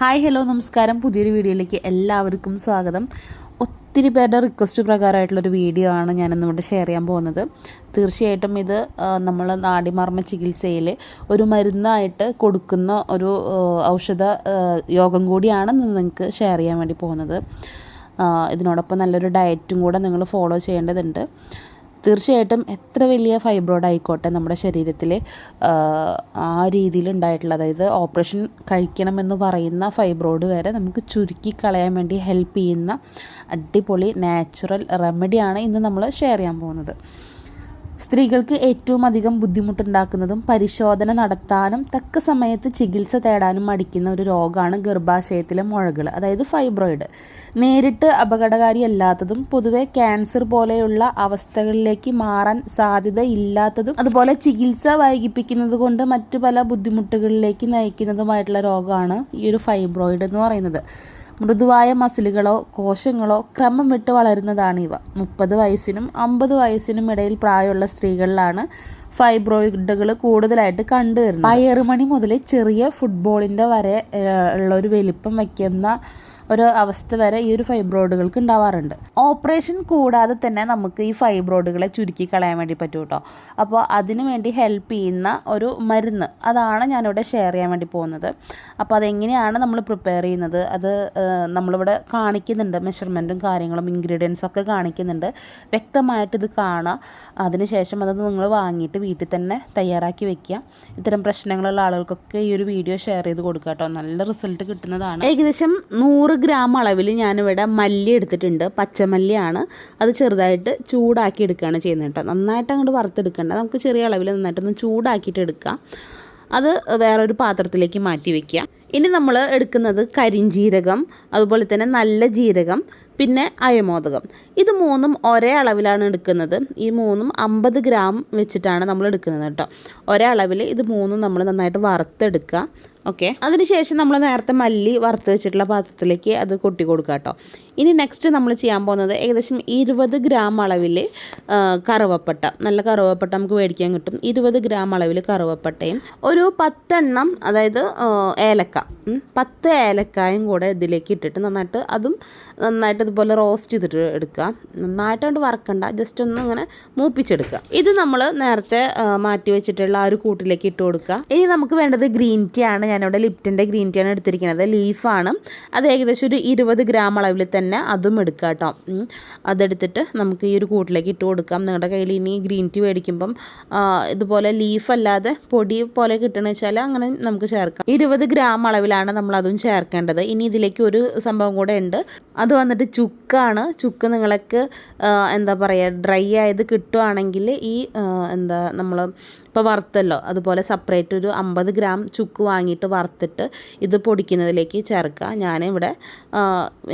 Hi hello നമസ്കാരം. പുതിയൊരു വീഡിയോയിലേക്ക് എല്ലാവർക്കും സ്വാഗതം. ഒത്തിരി പേരുടെ റിക്വസ്റ്റ് പ്രകാരമായിട്ടുള്ളൊരു വീഡിയോ ആണ് ഞാനിന്നിവിടെ ഷെയർ ചെയ്യാൻ പോകുന്നത്. തീർച്ചയായിട്ടും ഇത് നമ്മൾ നാടിമർമ്മ ചികിത്സയിൽ ഒരു മരുന്നായിട്ട് കൊടുക്കുന്ന ഒരു ഔഷധ യോഗം കൂടിയാണ് നിങ്ങൾക്ക് ഷെയർ ചെയ്യാൻ വേണ്ടി പോകുന്നത്. ഇതിനോടൊപ്പം നല്ലൊരു ഡയറ്റും കൂടെ നിങ്ങൾ ഫോളോ ചെയ്യേണ്ടതുണ്ട്. തീർച്ചയായിട്ടും എത്ര വലിയ ഫൈബ്രോയിഡ് ആയിക്കോട്ടെ നമ്മുടെ ശരീരത്തിൽ ആ രീതിയിൽ ഉണ്ടായിട്ടുള്ള അതായത് ഓപ്പറേഷൻ കഴിക്കണമെന്ന് പറയുന്ന ഫൈബ്രോയിഡ് വരെ നമുക്ക് ചുരുക്കി കളയാൻ വേണ്ടി ഹെൽപ്പ് ചെയ്യുന്ന അടിപൊളി നാച്ചുറൽ റെമഡിയാണ് ഇന്ന് നമ്മൾ ഷെയർ ചെയ്യാൻ പോകുന്നത്. സ്ത്രീകൾക്ക് ഏറ്റവും അധികം ബുദ്ധിമുട്ടുണ്ടാക്കുന്നതും പരിശോധന നടത്താനും തക്ക സമയത്ത് ചികിത്സ തേടാനും മടിക്കുന്ന ഒരു രോഗമാണ് ഗർഭാശയത്തിലെ മുഴകൾ അതായത് ഫൈബ്രോയിഡ്. നേരിട്ട് അപകടകാരിയല്ലാത്തതും പൊതുവെ ക്യാൻസർ പോലെയുള്ള അവസ്ഥകളിലേക്ക് മാറാൻ സാധ്യത ഇല്ലാത്തതും അതുപോലെ ചികിത്സ വൈകിപ്പിക്കുന്നത് കൊണ്ട് മറ്റു പല ബുദ്ധിമുട്ടുകളിലേക്ക് നയിക്കുന്നതുമായിട്ടുള്ള രോഗമാണ് ഈ ഒരു ഫൈബ്രോയിഡ് എന്ന് പറയുന്നത്. മൃദുവായ മസിലുകളോ കോശങ്ങളോ ക്രമം വിട്ട് വളരുന്നതാണ് ഇവ മുപ്പത് വയസ്സിനും അമ്പത് വയസ്സിനും ഇടയിൽ പ്രായമുള്ള സ്ത്രീകളിലാണ് ഫൈബ്രോയിഡുകൾ കൂടുതലായിട്ട് കണ്ടുവരുന്നത്. പയറുമണി മുതൽ ചെറിയ ഫുട്ബോളിന്റെ വരെ ഉള്ള ഒരു വലിപ്പം വയ്ക്കുന്ന ഒരു അവസ്ഥ വരെ ഈ ഒരു ഫൈബ്രോയിഡുകൾക്ക് ഉണ്ടാവാറുണ്ട്. ഓപ്പറേഷൻ കൂടാതെ തന്നെ നമുക്ക് ഈ ഫൈബ്രോയിഡുകളെ ചുരുക്കി കളയാൻ വേണ്ടി പറ്റും കേട്ടോ അപ്പോൾ അതിനു വേണ്ടി ഹെൽപ്പ് ചെയ്യുന്ന ഒരു മരുന്ന് അതാണ് ഞാനിവിടെ ഷെയർ ചെയ്യാൻ വേണ്ടി പോകുന്നത്. അപ്പോൾ അതെങ്ങനെയാണ് നമ്മൾ പ്രിപ്പയർ ചെയ്യുന്നത്? അത് നമ്മളിവിടെ കാണിക്കുന്നുണ്ട്. മെഷർമെന്റും കാര്യങ്ങളും ഇൻഗ്രീഡിയൻസ് ഒക്കെ കാണിക്കുന്നുണ്ട്. വ്യക്തമായിട്ട് ഇത് കാണുക അതിനുശേഷം അത് നിങ്ങൾ വാങ്ങിയിട്ട് വീട്ടിൽ തന്നെ തയ്യാറാക്കി വെക്കുക. ഇത്തരം പ്രശ്നങ്ങളുള്ള ആളുകൾക്കൊക്കെ ഈ ഒരു വീഡിയോ ഷെയർ ചെയ്ത് കൊടുക്കുക കേട്ടോ നല്ല റിസൾട്ട് കിട്ടുന്നതാണ്. ഏകദേശം നൂറ് ഗ്രാം അളവിൽ ഞാനിവിടെ മല്ലി എടുത്തിട്ടുണ്ട്. പച്ചമല്ലിയാണ്. അത് ചെറുതായിട്ട് ചൂടാക്കി എടുക്കുകയാണ് ചെയ്യുന്നത് കേട്ടോ. നന്നായിട്ട് അങ്ങോട്ട് വറുത്തെടുക്കേണ്ട. നമുക്ക് ചെറിയ അളവിൽ നന്നായിട്ടൊന്ന് ചൂടാക്കിയിട്ട് എടുക്കാം. അത് വേറൊരു പാത്രത്തിലേക്ക് മാറ്റി വെക്കുക. ഇനി നമ്മൾ എടുക്കുന്നത് കരിഞ്ജീരകം അതുപോലെ തന്നെ നല്ല ജീരകം പിന്നെ അയമോദകം. ഇത് മൂന്നും ഒരേ അളവിലാണ് എടുക്കുന്നത്. ഈ മൂന്നും അമ്പത് ഗ്രാം വെച്ചിട്ടാണ് നമ്മൾ എടുക്കുന്നത് കേട്ടോ. ഒരേ അളവിൽ ഇത് മൂന്നും നമ്മൾ നന്നായിട്ട് വറുത്തെടുക്കുക. ഓക്കെ. അതിനുശേഷം നമ്മൾ നേരത്തെ മല്ലി വറുത്ത് വെച്ചിട്ടുള്ള പാത്രത്തിലേക്ക് അത് കൊട്ടി കൊടുക്കുക കേട്ടോ. ഇനി നെക്സ്റ്റ് നമ്മൾ ചെയ്യാൻ പോകുന്നത് ഏകദേശം ഇരുപത് ഗ്രാം അളവിൽ കറുവപ്പട്ട. നല്ല കറുവപ്പട്ട നമുക്ക് മേടിക്കാൻ കിട്ടും. ഇരുപത് ഗ്രാം അളവിൽ കറുവപ്പട്ടയും ഒരു പത്തെണ്ണം അതായത് ഏലക്ക. പത്ത് ഏലക്കായും കൂടെ ഇതിലേക്ക് ഇട്ടിട്ട് നന്നായിട്ട് അതും നന്നായിട്ട് ഇതുപോലെ റോസ്റ്റ് ചെയ്തിട്ട് എടുക്കുക. നന്നായിട്ടുകൊണ്ട് വറക്കണ്ട ജസ്റ്റ് ഒന്ന് ഇങ്ങനെ മൂപ്പിച്ചെടുക്കുക. ഇത് നമ്മൾ നേരത്തെ മാറ്റി വെച്ചിട്ടുള്ള ആ ഒരു കൂട്ടിലേക്ക് ഇട്ട് കൊടുക്കുക. ഇനി നമുക്ക് വേണ്ടത് ഗ്രീൻ ടീ ആണ്. ഞാനിവിടെ ലിപ്റ്റിന്റെ ഗ്രീൻ ടീ ആണ് എടുത്തിരിക്കുന്നത്. ലീഫാണ്. അത് ഏകദേശം ഒരു ഇരുപത് ഗ്രാം അളവിൽ തന്നെ അതും എടുക്കുക കേട്ടോ. അതെടുത്തിട്ട് നമുക്ക് ഈ ഒരു കൂട്ടിലേക്ക് ഇട്ട് കൊടുക്കാം. നിങ്ങളുടെ കയ്യിൽ ഇനി ഗ്രീൻ ടീ മേടിക്കുമ്പം ഇതുപോലെ ലീഫ് അല്ലാതെ പൊടി പോലെ കിട്ടണമെന്ന് വെച്ചാൽ അങ്ങനെ നമുക്ക് ചേർക്കാം. ഇരുപത് ഗ്രാം അളവിലാണ് നമ്മൾ അതും ചേർക്കേണ്ടത്. ഇനി ഇതിലേക്ക് ഒരു സംഭവം കൂടെ ഉണ്ട്. അത് വന്നിട്ട് ചുക്കാണ്. ചുക്ക് നിങ്ങൾക്ക് എന്താ പറയുക ഡ്രൈ ആയത് കിട്ടുവാണെങ്കിൽ ഈ എന്താ നമ്മൾ ഇപ്പോൾ വറുത്തല്ലോ അതുപോലെ സെപ്പറേറ്റ് ഒരു അമ്പത് ഗ്രാം ചുക്ക് വാങ്ങിയിട്ട് വറുത്തിട്ട് ഇത് പൊടിക്കുന്നതിലേക്ക് ചേർക്കുക. ഞാനിവിടെ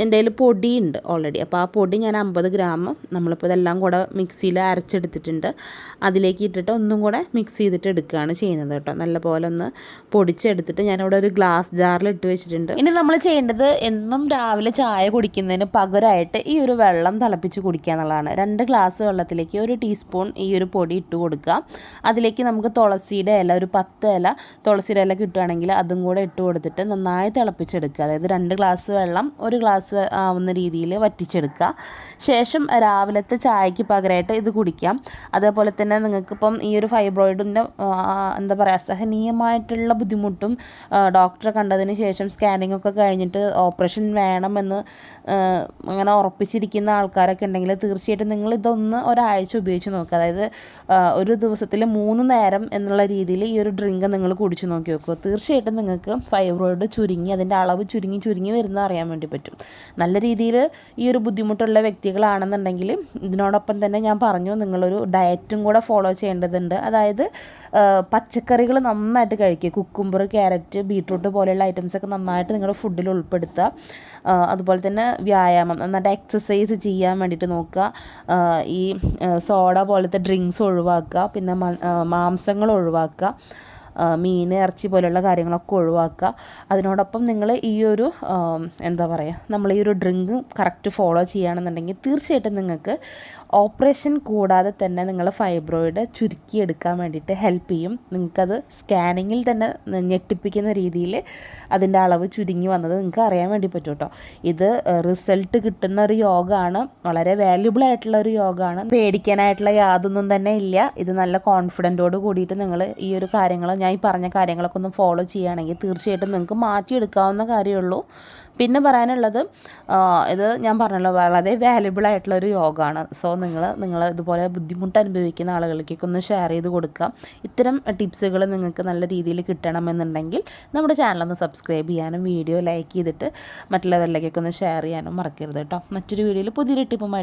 എന്റെ കയ്യിൽ പൊടിയുണ്ട് ഓൾറെഡി അപ്പോൾ ആ പൊടി ഞാൻ അമ്പത് ഗ്രാം നമ്മളിപ്പോൾ ഇതെല്ലാം കൂടെ മിക്സിയിൽ അരച്ചെടുത്തിട്ടുണ്ട്. അതിലേക്ക് ഇട്ടിട്ട് ഒന്നും കൂടെ മിക്സ് ചെയ്തിട്ട് എടുക്കുകയാണ് ചെയ്യുന്നത് കേട്ടോ. നല്ലപോലെ ഒന്ന് പൊടിച്ചെടുത്തിട്ട് ഞാനിവിടെ ഒരു ഗ്ലാസ് ജാറിൽ ഇട്ട് വെച്ചിട്ടുണ്ട്. ഇനി നമ്മൾ ചെയ്യേണ്ടത് എന്നും രാവിലെ ചായ കുടിക്കുന്നതിന് പകരമായിട്ട് ഈ ഒരു വെള്ളം തിളപ്പിച്ച് കുടിക്കുക എന്നുള്ളതാണ്. രണ്ട് ഗ്ലാസ് വെള്ളത്തിലേക്ക് ഒരു ടീസ്പൂൺ ഈ ഒരു പൊടി ഇട്ട് കൊടുക്കുക. അതിലേക്ക് നമുക്ക് തുളസിയുടെ ഇല ഒരു പത്ത് ഇല തുളസിയുടെ ഇല കിട്ടുകയാണെങ്കിൽ അതും കൂടെ ഇട്ട് കൊടുത്തിട്ട് നന്നായി തിളപ്പിച്ചെടുക്കുക. അതായത് രണ്ട് ഗ്ലാസ് വെള്ളം ഒരു ഗ്ലാസ് ആവുന്ന രീതിയിൽ വറ്റിച്ചെടുക്കുക. ശേഷം രാവിലത്തെ ചായക്ക് പകരമായിട്ട് ഇത് കുടിക്കാം. അതേപോലെ തന്നെ നിങ്ങൾക്കിപ്പം ഈ ഒരു ഫൈബ്രോയിഡിന്റെ എന്താ പറയുക അസഹനീയമായിട്ടുള്ള ബുദ്ധിമുട്ടും ഡോക്ടറെ കണ്ടതിന് ശേഷം സ്കാനിങ് ഒക്കെ കഴിഞ്ഞിട്ട് ഓപ്പറേഷൻ വേണമെന്ന് അങ്ങനെ ഉറപ്പിച്ചിരിക്കുന്ന ആൾക്കാരൊക്കെ ഉണ്ടെങ്കിൽ തീർച്ചയായിട്ടും നിങ്ങൾ ഇതൊന്ന് ഒരാഴ്ച ഉപയോഗിച്ച് നോക്കുക. അതായത് ഒരു ദിവസത്തിൽ മൂന്ന് നേരം എന്നുള്ള രീതിയിൽ ഈ ഒരു ഡ്രിങ്ക് നിങ്ങൾ കുടിച്ച് നോക്കി വെക്കുക. തീർച്ചയായിട്ടും നിങ്ങൾക്ക് ഫൈബ്രോയിഡ് ചുരുങ്ങി അതിന്റെ അളവ് ചുരുങ്ങി ചുരുങ്ങി വരുന്നത് അറിയാൻ വേണ്ടി പറ്റും. നല്ല രീതിയിൽ ഈ ഒരു ബുദ്ധിമുട്ടുള്ള വ്യക്തികളാണെന്നുണ്ടെങ്കിൽ ഇതിനോടൊപ്പം തന്നെ ഞാൻ പറഞ്ഞു നിങ്ങളൊരു ഡയറ്റും കൂടെ ഫോളോ ചെയ്യേണ്ടതുണ്ട്. അതായത് പച്ചക്കറികൾ നന്നായിട്ട് കഴിക്കുക. കുക്കുംബർ ക്യാരറ്റ് ബീട്രൂട്ട് പോലെയുള്ള ഐറ്റംസൊക്കെ നന്നായിട്ട് നിങ്ങളുടെ ഫുഡിൽ ഉൾപ്പെടുത്തുക. അതുപോലെ തന്നെ വ്യായാമം നന്നായിട്ട് എക്സസൈസ് ചെയ്യാൻ വേണ്ടിയിട്ട് നോക്കുക. ഈ സോഡ പോലത്തെ ഡ്രിങ്ക്സ് ഒഴിവാക്കുക. പിന്നെ മാംസങ്ങൾ ഒഴിവാക്കുക. മീൻ ഇറച്ചി പോലെയുള്ള കാര്യങ്ങളൊക്കെ ഒഴിവാക്കുക. അതിനോടൊപ്പം നിങ്ങൾ ഈ ഒരു എന്താ പറയുക നമ്മൾ ഈ ഒരു ഡ്രിങ്ക് കറക്റ്റ് ഫോളോ ചെയ്യുകയാണെന്നുണ്ടെങ്കിൽ തീർച്ചയായിട്ടും നിങ്ങൾക്ക് ഓപ്പറേഷൻ കൂടാതെ തന്നെ നിങ്ങൾ ഫൈബ്രോയിഡ് ചുരുക്കിയെടുക്കാൻ വേണ്ടിയിട്ട് ഹെൽപ്പ് ചെയ്യും. നിങ്ങൾക്കത് സ്കാനിങ്ങിൽ തന്നെ ഞെട്ടിപ്പിക്കുന്ന രീതിയിൽ അതിന്റെ അളവ് ചുരുങ്ങി വന്നത് നിങ്ങൾക്ക് അറിയാൻ വേണ്ടി പറ്റും കേട്ടോ. ഇത് റിസൾട്ട് കിട്ടുന്ന ഒരു യോഗമാണ്. വളരെ വാല്യുബിൾ ആയിട്ടുള്ള ഒരു യോഗമാണ്. പേടിക്കാനായിട്ടുള്ള യാതൊന്നും തന്നെ ഇല്ല. ഇത് നല്ല കോൺഫിഡന്റോട് കൂടിയിട്ട് നിങ്ങൾ ഈ ഒരു കാര്യങ്ങൾ ഞാൻ ഈ പറഞ്ഞ കാര്യങ്ങളൊക്കെ ഒന്ന് ഫോളോ ചെയ്യുകയാണെങ്കിൽ തീർച്ചയായിട്ടും നിങ്ങൾക്ക് മാറ്റിയെടുക്കാവുന്ന കാര്യമുള്ളൂ. പിന്നെ പറയാനുള്ളത് ഇത് ഞാൻ പറഞ്ഞല്ലോ വളരെ വാല്യുബിൾ ആയിട്ടുള്ള ഒരു യോഗമാണ്. സോ നിങ്ങൾ നിങ്ങൾ ഇതുപോലെ ബുദ്ധിമുട്ട് അനുഭവിക്കുന്ന ആളുകളിലേക്കൊക്കെ ഒന്ന് ഷെയർ ചെയ്ത് കൊടുക്കുക. ഇത്തരം ടിപ്സുകൾ നിങ്ങൾക്ക് നല്ല രീതിയിൽ കിട്ടണമെന്നുണ്ടെങ്കിൽ നമ്മുടെ ചാനലൊന്ന് സബ്സ്ക്രൈബ് ചെയ്യാനും വീഡിയോ ലൈക്ക് ചെയ്തിട്ട് മറ്റുള്ളവരിലേക്കൊക്കെ ഒന്ന് ഷെയർ ചെയ്യാനും മറക്കരുത് കേട്ടോ. മറ്റൊരു വീഡിയോയിൽ പുതിയൊരു ടിപ്പുമായി